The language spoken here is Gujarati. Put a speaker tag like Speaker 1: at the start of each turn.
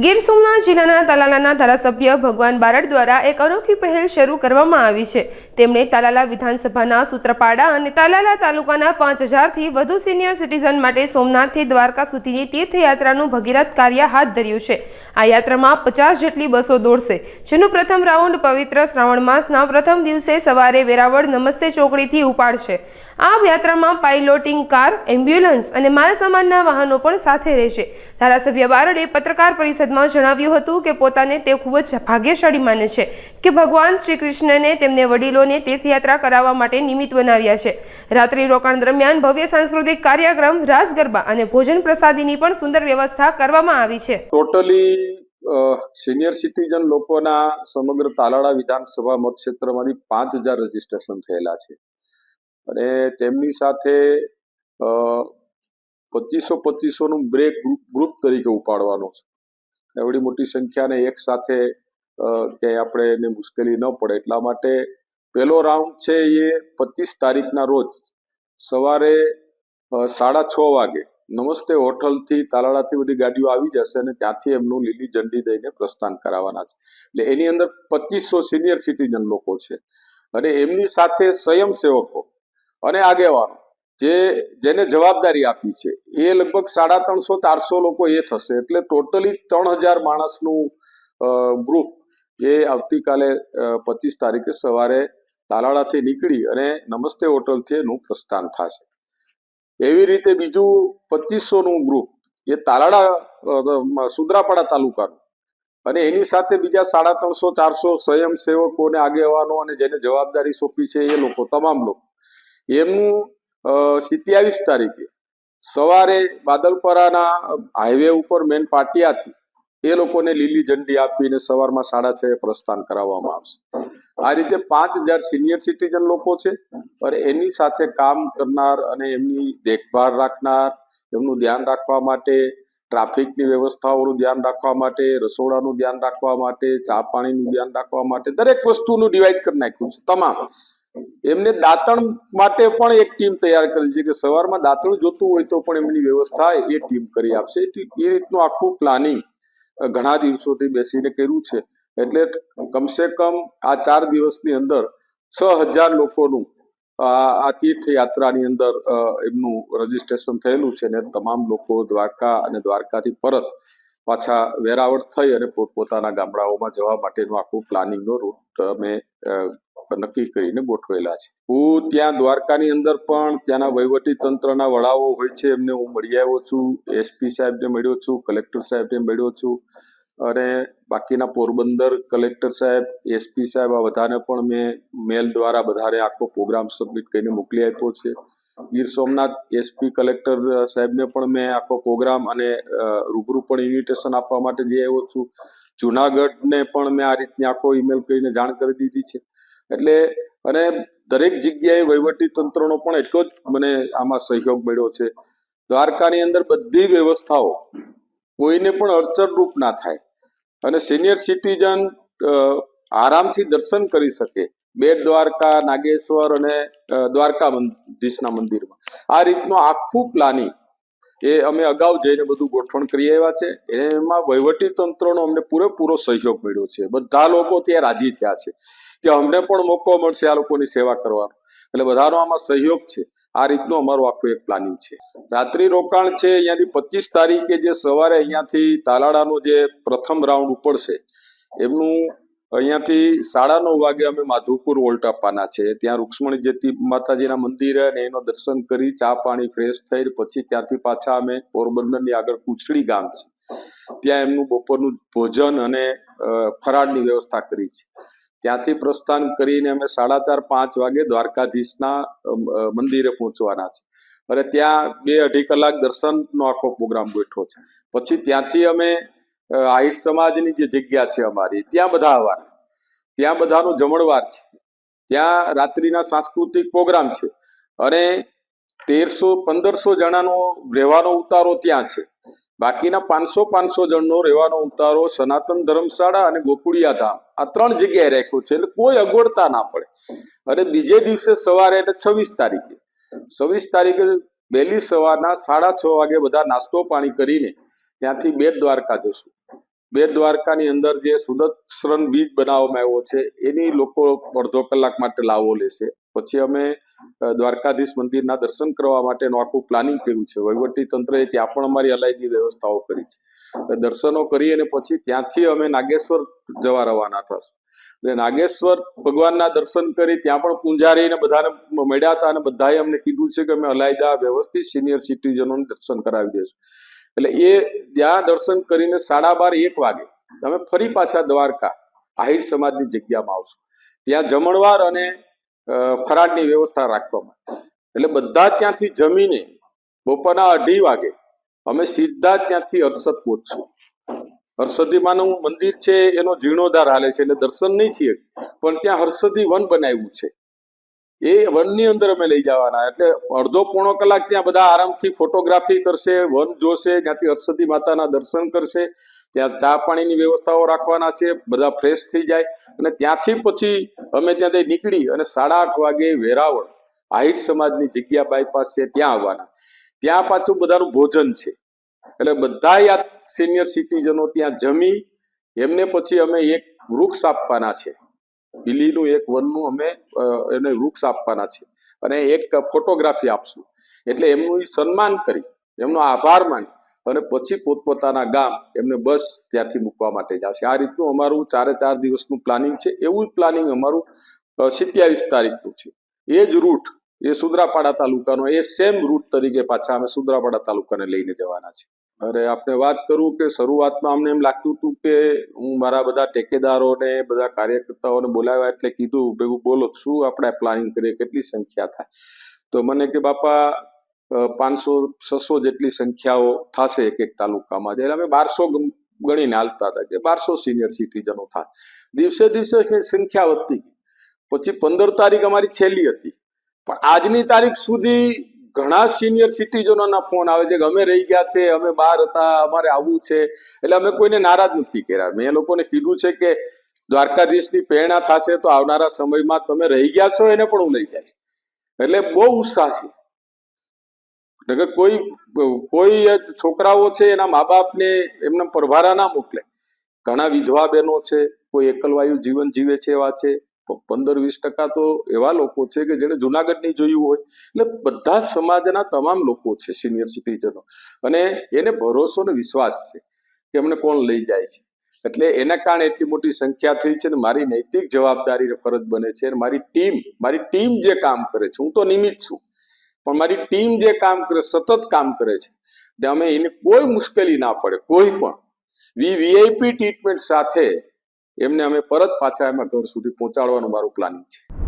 Speaker 1: ગીર સોમનાથ જિલ્લાના તાલાલાના ધારાસભ્ય ભગવાન બારડ દ્વારા એક અનોખી પહેલ શરૂ કરવામાં આવી છે. તેમણે તાલાલા વિધાનસભાના સૂત્રપાડા અને તાલાલા તાલુકાના પાંચ હજારથી વધુ સિનિયર સિટીઝન માટે સોમનાથથી દ્વારકા સુધીની તીર્થયાત્રાનું ભગીરથ કાર્ય હાથ ધર્યું છે. આ યાત્રામાં પચાસ જેટલી બસો દોડશે. જેનું પ્રથમ રાઉન્ડ પવિત્ર શ્રાવણ માસના પ્રથમ દિવસે સવારે વેરાવળ નમસ્તે ચોકડીથી ઉપાડશે. આ યાત્રામાં પાઇલોટિંગ કાર, એમ્બ્યુલન્સ અને માલસામાનના વાહનો પણ સાથે રહેશે. ધારાસભ્ય બારડે પત્રકાર પરિષદમાં જણાવ્યું હતું કે પોતાને તે ખૂબ જ ભાગ્યશાળી માને છે કે ભગવાન શ્રી કૃષ્ણને તેમને વડીલોને તીર્થયાત્રા કરાવવા માટે નિમિત્ત બનાવ્યા છે. રાત્રિ રોકાણ દરમિયાન ભવ્ય સાંસ્કૃતિક કાર્યક્રમ રાસ ગરબા અને ભોજન પ્રસાદીની પણ સુંદર વ્યવસ્થા કરવામાં આવી છે.
Speaker 2: ટોટલી સિનિયર સિટીઝન લોકોના સમગ્ર તાલાળા વિધાનસભા મતક્ષેત્રમાંથી પાંચ હજાર રજીસ્ટ્રેશન થયેલા છે. અને તેમની સાથે પચીસો પચીસોનું બ્રેક ગ્રુપ તરીકે ઉપાડવાનો છે. એવડી મોટી સંખ્યાને એક સાથે ક્યાંય આપણે એને મુશ્કેલી ન પડે. એટલા માટે પહેલો રાઉન્ડ છે એ પચીસ તારીખના રોજ સવારે સાડા છ વાગે નમસ્તે હોટલથી તાલાળાથી બધી ગાડીઓ આવી જશે અને ત્યાંથી એમનું લીલી ઝંડી દઈને પ્રસ્થાન કરાવવાના છે. એટલે એની અંદર પચીસો સિનિયર સિટીઝન લોકો છે. અને એમની સાથે સ્વયંસેવકો અને આગેવાનો જે જેને જવાબદારી આપી છે, એ લગભગ સાડા ત્રણસો ચારસો લોકો એ થશે. એટલે ટોટલી ત્રણ હજાર માણસનું ગ્રુપ એ આવતીકાલે પચીસ તારીખે સવારે તાલાળાથી નીકળી અને નમસ્તે હોટલથી એનું પ્રસ્થાન થશે. એવી રીતે બીજું પચીસોનું ગ્રુપ એ તાલાળા સુદ્રાપાડા તાલુકાનું. અને એની સાથે બીજા સાડા ત્રણસો ચારસો સ્વયંસેવકો અને આગેવાનો અને જેને જવાબદારી સોંપી છે એ લોકો, તમામ લોકો. એમનું સિત્યાવીસ તારીખે સવારે બાદલપરાના હાઈવે ઉપર મેન પાટિયાથી એ લોકોને લીલી ઝંડી આપીને સવારમાં સાડા છ પ્રસ્થાન કરાવવામાં આવશે. આ રીતે પાંચ હજાર સિનિયર સિટીઝન લોકો છે અને એની સાથે કામ કરનાર અને એમની દેખભાળ રાખનાર, એમનું ધ્યાન રાખવા માટે, ટ્રાફિકની વ્યવસ્થાઓનું ધ્યાન રાખવા માટે, રસોડાનું ધ્યાન રાખવા માટે, ચા પાણીનું ધ્યાન રાખવા માટે, દરેક વસ્તુનું ડિવાઈડ કરી નાખ્યું છે. તમામ એમને દાંતણ માટે પણ એક ટીમ તૈયાર કરી છે કે સવારમાં દાંતણ જોતું હોય તો પણ એમની વ્યવસ્થા એ ટીમ કરી આપશે. એ રીતનું આખું પ્લાનિંગ ઘણા દિવસોથી બેસીને કર્યું છે. એટલે કમસે કમ આ ચાર દિવસની અંદર છ હજાર લોકોનું આ તીર્થયાત્રાની અંદર એમનું રજીસ્ટ્રેશન થયેલું છે અને તમામ લોકો દ્વારકા અને દ્વારકાથી પરત પાછા વેરાવળ થઈ અને પોતપોતાના ગામડાઓમાં જવા માટેનું આખું પ્લાનિંગનો રૂટ અમે નક્કી કરીને ગોઠવેલા છે. હું ત્યાં દ્વારકાની અંદર પણ ત્યાંના વહીવટી તંત્રના વડાઓ હોય છે, એમને હું મળી આવ્યો છું. એસપી સાહેબને મળ્યો છું, કલેક્ટર સાહેબને મળ્યો છું અને બાકીના પોરબંદર કલેક્ટર સાહેબ એસપી સાહેબ આ બધાને પણ મેં મેલ દ્વારા બધાને આખો પ્રોગ્રામ સબમિટ કરીને મોકલી આપ્યો છે. ગીર સોમનાથ એસપી કલેક્ટર સાહેબને પણ મેં આખો પ્રોગ્રામ અને રૂબરૂ પણ ઇન્વિટેશન આપવા માટે જઈ આવ્યો છું. જુનાગઢને પણ મેં આ રીતની આખો ઈમેલ કરીને જાણ કરી દીધી છે. એટલે અને દરેક જગ્યાએ વહીવટી તંત્રનો પણ એટલો જ મને આમાં સહયોગ મળ્યો છે. દ્વારકાની અંદર બધી વ્યવસ્થાઓ કોઈને પણ અડચણરૂપ ના થાય. અને સિનિયર સિટીઝન આરામથી દર્શન કરી શકે બેટ દ્વારકા, નાગેશ્વર અને દ્વારકા મંદિરના મંદિરમાં. આ રીતનું આખું પ્લાનિંગ એ અમે અગાઉ જઈને બધું ગોઠવણ કરી આવ્યા છે. એમાં વહીવટી તંત્રનો અમને પૂરેપૂરો સહયોગ મળ્યો છે. બધા લોકો ત્યાં રાજી થયા છે. કે અમને પણ મોકો મળશે આ લોકોની સેવા કરવાનો. એટલે બધાનો આમાં સહયોગ છે. આ રીતનું અમારું આખું એક પ્લાનિંગ છે. રાત્રિ રોકાણ છે, અહીંયાથી પચીસ તારીખે જે સવારે અહીંયાથી તાલાળાનો જે પ્રથમ રાઉન્ડ ઉપડશે, એમનું અહીંયાથી સાડા નવ વાગે અમે માધુપુર વોલ્ટ આપવાના છે. ત્યાં રૂક્ષ્મણી જેતી માતાજીના મંદિરે અને એનો દર્શન કરી, ચા પાણી ફ્રેશ થઈ પછી ત્યાંથી પાછા અમે પોરબંદરની આગળ કુચડી ગામ છે. ત્યાં એમનું બપોરનું ભોજન અને ફરાળની વ્યવસ્થા કરી છે. ત્યાંથી પ્રસ્થાન કરીને અમે સાડા ચાર પાંચ વાગે દ્વારકાધીશના મંદિરે પહોંચવાના છે. અને ત્યાં બે અઢી કલાક દર્શનનો આખો પ્રોગ્રામ બેઠો છે. પછી ત્યાંથી અમે આહિર સમાજની જે જગ્યા છે અમારી, ત્યાં બધા આવવાના. ત્યાં બધાનો જમણવાર છે. ત્યાં રાત્રિના સાંસ્કૃતિક પ્રોગ્રામ છે. અને તેરસો પંદરસો જણાનો રહેવાનો ઉતારો ત્યાં છે. બાકીના પાંચસો પાંચસો જણનો રહેવાનો ઉતારો સનાતન ધર્મશાળા અને ગોકુળિયા ધામ આ ત્રણ જગ્યાએ રાખ્યું છે એટલે કોઈ અગવડતા ના પડે. અને બીજે દિવસે સવારે એટલે છવ્વીસ તારીખે. છવ્વીસ તારીખે વહેલી સવારના સાડા છ વાગે બધા નાસ્તો પાણી કરીને ત્યાંથી બેટ દ્વારકા જશું. બેટ દ્વારકાની અંદર જે સુદર્શન બીજ બનાવવામાં આવ્યો છે, એની લોકો અડધો કલાક માટે લાવો લેશે. પછી અમે દ્વારકાધીશ મંદિરના દર્શન કરવા માટેનું આખું પ્લાનિંગ કર્યું છે. વહીવટી તંત્રએ ત્યાં પણ અમારી અલાયદી વ્યવસ્થાઓ કરી છે. દર્શનો કરી અને પછી ત્યાંથી અમે નાગેશ્વર જવા રવાના થશું. એટલે નાગેશ્વર ભગવાનના દર્શન કરી ત્યાં પણ પૂંજારીને બધાને મળ્યા હતા અને બધાએ અમને કીધું છે કે અમે અલાયદા, વ્યવસ્થિત સિનિયર સિટીઝનોને દર્શન કરાવી દઈશું એટલે એ ત્યાં દર્શન કરીને સાડા બાર, એક વાગે તમે ફરી પાછા દ્વારકા, આહિર સમાજની જગ્યામાં આવશો. ત્યાં જમણવાર અને ફરાળની વ્યવસ્થા રાખવામાં એટલે બધા ત્યાંથી જમીને બપોરના અઢી વાગે અમે સીધા ત્યાંથી અરસદ પહોંચશું. હર્ષદીમાનું મંદિર છે, એનો જીર્ણોદ્ધાર હાલે છે, એટલે દર્શન નહીં થયે પણ ત્યાં હર્ષદી વન બનાવ્યું છે. એ વનની અંદર અમે લઈ જવાના. એટલે અડધો પોણો કલાક ત્યાં બધા આરામથી ફોટોગ્રાફી કરશે, વન જોશે, ત્યાંથી હર્ષદી માતાના દર્શન કરશે. ત્યાં ચા પાણીની વ્યવસ્થાઓ રાખવાના છે, બધા ફ્રેશ થઈ જાય. અને ત્યાંથી પછી અમે ત્યાંથી નીકળી અને સાડા આઠ વાગે વેરાવળ, આહિર સમાજની જગ્યા બાયપાસ છે, ત્યાં આવવાના. ત્યાં પાછું બધાનું ભોજન છે. એટલે બધા આ સિનિયર સિટીઝનો ત્યાં જમી, એમને પછી અમે એક વૃક્ષ આપવાના છે. બિલીનું એક વનનું અમે એને વૃક્ષ આપવાના છે. અને એક ફોટોગ્રાફી આપશું. એટલે એમનું સન્માન કરી, એમનો આભાર માની અને પછી પોતપોતાના ગામ એમને બસ ત્યાંથી મૂકવા માટે જશે. આ રીતનું અમારું ચારે ચાર દિવસનું પ્લાનિંગ છે. એવું પ્લાનિંગ અમારું સિત્યાવીસ તારીખનું છે. એ જ રૂટ એ સુદ્રાપાડા તાલુકાનો, એ સેમ રૂટ તરીકે પાછા અમે સુદ્રાપાડા તાલુકાને લઈને જવાના છે અરે આપણે વાત કરું કે શરૂઆતમાં અમને એમ લાગતું હતું કે હું મારા બધા ટેકેદારોને, બધા કાર્યકર્તાઓને બોલાવ્યા એટલે કીધું ભેગું બોલો શું આપણે પ્લાનિંગ કરીએ, કેટલી સંખ્યા થાય? તો મને કે, બાપા પાંચસો, છસો જેટલી સંખ્યાઓ થશે એક એક તાલુકામાં. જ્યારે અમે બારસો ગણીને હાલતા હતા કે બારસો સિનિયર સિટીઝનો થાય. દિવસે દિવસે સંખ્યા વધતી ગઈ. પછી પંદર તારીખ અમારી છેલ્લી હતી. પણ આજની તારીખ સુધી ઘણા સિનિયર સિટીઝનોના ફોન આવે છે કે અમે રહી ગયા છે, અમે બહાર હતા, અમારે આવવું છે. એટલે અમે કોઈને નારાજ નથી કર્યા. મેં લોકોને કીધું છે કે દ્વારકાધીશની પ્રેરણા થશે તો આવનારા સમયમાં તમે રહી ગયા છો, એને પણ હું લઈ જઈશ એટલે બહુ ઉત્સાહ છે. કોઈ કોઈ છોકરાઓ છે એના મા બાપને એમને પરભારા ના મોકલે. ઘણા વિધવા બહેનો છે, કોઈ એકલવાયુ જીવન જીવે છે એવા છે પંદર વીસ ટકા તો એવા લોકો છે કે જેને જુનાગઢ નહીં જોયું હોય. એટલે બધા સમાજના તમામ લોકો છે સિનિયર સિટીઝનો. અને એને ભરોસો ને વિશ્વાસ છે કે એમને કોણ લઈ જાય છે. એટલે એના કારણે એટલી મોટી સંખ્યા થઈ છે ને મારી નૈતિક જવાબદારી ફરજ બને છે મારી ટીમ મારી ટીમ જે કામ કરે છે, હું તો નિમિત્ત છું. પણ મારી ટીમ જે કામ કરે, સતત કામ કરે છે અમે એને કોઈ મુશ્કેલી ના પડે, કોઈ પણ. વી વીઆઈપી ટ્રીટમેન્ટ સાથે એમને અમે પરત પાછા એમાં ઘર સુધી પહોંચાડવાનું મારું પ્લાનિંગ છે.